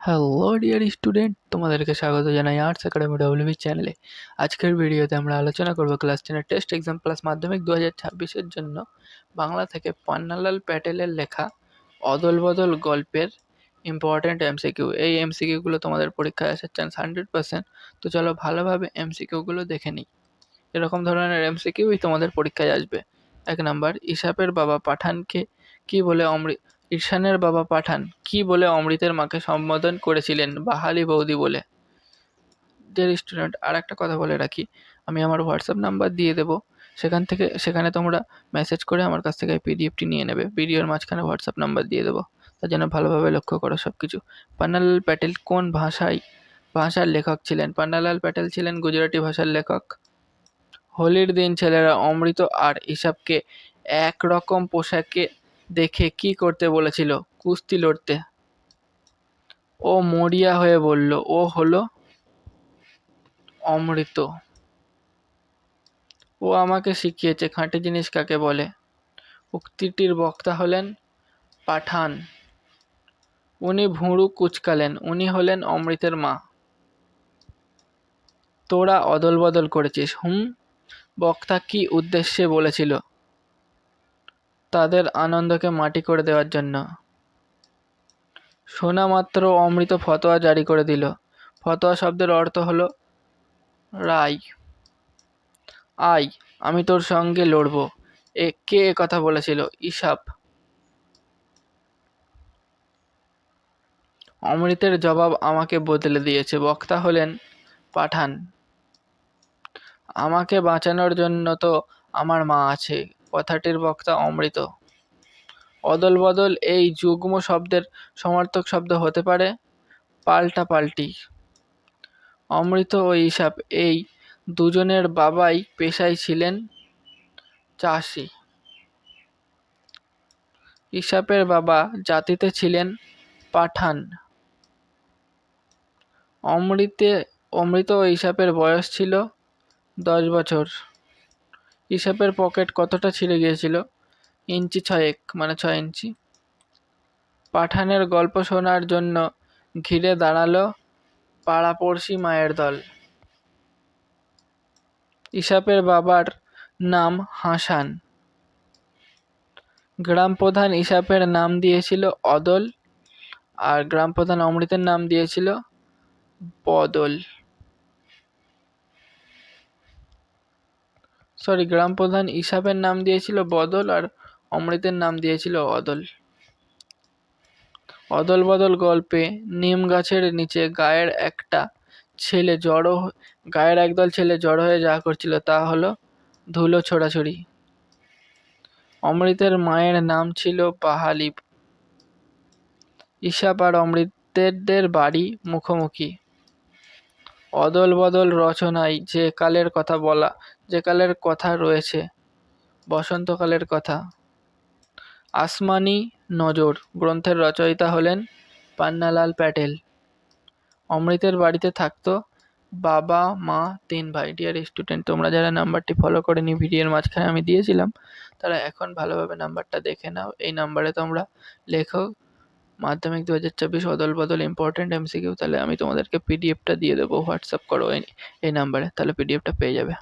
Hello dear student তোমাদেরকে স্বাগত জানাই আর্টস একাডেমি ডব্লিউবি চ্যানেলে আজকের ভিডিওতে আমরা আলোচনা করব ক্লাস টেনের টেস্ট এক্সাম প্লাস মাধ্যমিক দু হাজার ছাব্বিশের জন্য বাংলা থেকে পান্নালাল প্যাটেলের লেখা অদল বদল গল্পের ইম্পর্ট্যান্ট এমসিকিউ এই এমসিকিউগুলো তোমাদের পরীক্ষায় আসার চান্স হান্ড্রেড পার্সেন্ট তো চলো ভালোভাবে এমসিকিউগুলো দেখে নিই। এরকম ধরনের এমসিকিউই তোমাদের পরীক্ষায় আসবে। এক নাম্বার ইসাপের বাবা পাঠানকে কি বলে অমৃত ঈশানের বাবা পাঠান। কি বলে অমৃতের মাকে সম্বোধন করেছিলেন বাহালি বৌদি বলে? ডিয়ার স্টুডেন্ট আর একটা কথা বলে রাখি। আমি আমার হোয়াটসঅ্যাপ নাম্বার দিয়ে দেবো। সেখান থেকে, সেখানে তোমরা মেসেজ করে আমার কাছ থেকে পিডিএফটি নিয়ে নেবে। ভিডিওর মাঝখানে হোয়াটসঅ্যাপ নাম্বার দিয়ে দেবো। তার জন্য ভালোভাবে লক্ষ্য করো সব কিছু পান্নালাল প্যাটেল কোন ভাষায়, ভাষার লেখক ছিলেন? পান্নালাল প্যাটেল ছিলেন গুজরাটি ভাষার লেখক। হোলির দিন ছেলেরা অমৃত আর ইসাবকে একরকম পোশাকে দেখে কি করতে বলেছিল? কুস্তি লড়তে। ও মরিয়া হয়ে বলল, ও হলো অমৃত। ও আমাকে শিখিয়েছে, খাঁটি জিনিস কাকে বলে? উক্তিটির বক্তা হলেন পাঠান। উনি ভুঁড়ু কুচকালেন, উনি হলেন অমৃতের মা। তোরা অদল বদল করেছিস। হুম, বক্তা কি উদ্দেশ্যে বলেছিল? তাদের আনন্দকে মাটি করে দেওয়ার জন্য। শোনা মাত্র অমৃত ফতোয়া জারি করে দিল। ফতোয়া শব্দের অর্থ হলো, রায়। আই আমি তোর সঙ্গে লড়ব। এ, কে কথা বলেছিল? ইসাব অমৃতের জবাব আমাকে বদলে দিয়েছে। বক্তা হলেন পাঠান। আমাকে বাঁচানোর জন্য তো আমার মা আছে। কথাটির বক্তা অমৃত। অদল বদল এই যুগ্ম শব্দের সমার্থক শব্দ হতে পারে পাল্টাপাল্টি অমৃত ও ইসাব এই দুজনের বাবাই পেশায় ছিলেন চাষি। ইসাপের বাবা জাতিতে ছিলেন পাঠান। অমৃতে অমৃত ও ইসাপের বয়স ছিল দশ বছর। ইসাপের পকেট কতটা ছিঁড়ে গিয়েছিল? ইঞ্চি ছয়েক মানে ছয় ইঞ্চি। পাঠানের গল্প শোনার জন্য ঘিরে দাঁড়াল পাড়াপড়শি মায়ের দল। ইসাপের বাবার নাম হাসান। গ্রাম প্রধান ইসাপের নাম দিয়েছিল অদল আর গ্রাম প্রধান অমৃতের নাম দিয়েছিল বদল। সরি গ্রাম প্রধান ইসাবের নাম দিয়েছিল বদল আর অমৃতের নাম দিয়েছিল অদল। অদল বদল গল্পে নিম গাছের নিচে গায়ের একটা ছেলে জড়ো গায়ের একদল ছেলে জড়ো হয়ে যা করছিল তা হলো ধুলো ছোড়াছুড়ি। অমৃতের মায়ের নাম ছিল বাহালি ঈশাপ আর অমৃতের বাড়ি মুখোমুখি। অদল বদল রচনায় যে কালের কথা বলা, যে কালের কথা রয়েছে, বসন্তকালের কথা। আসমানি নজর, গ্রন্থের রচয়িতা হলেন পান্নালাল প্যাটেল। অমৃতের বাড়িতে থাকতো বাবা, মা, তিন ভাই। ডিয়ার স্টুডেন্ট তোমরা যারা নাম্বারটি ফলো করে নি ভিডিওর মাঝখানে আমি দিয়েছিলাম, তারা এখন ভালোভাবে নাম্বারটা দেখে নাও। এই নাম্বারে তোমরা লেখো মাধ্যমিক দু হাজার চব্বিশ অদল বদল ইম্পর্টেন্ট এমসিকিউ তাহলে আমি তোমাদেরকে পিডিএফটা দিয়ে দেবো হোয়াটসঅ্যাপ করো এই এই নাম্বারে তাহলে পিডিএফটা পেয়ে যাবে।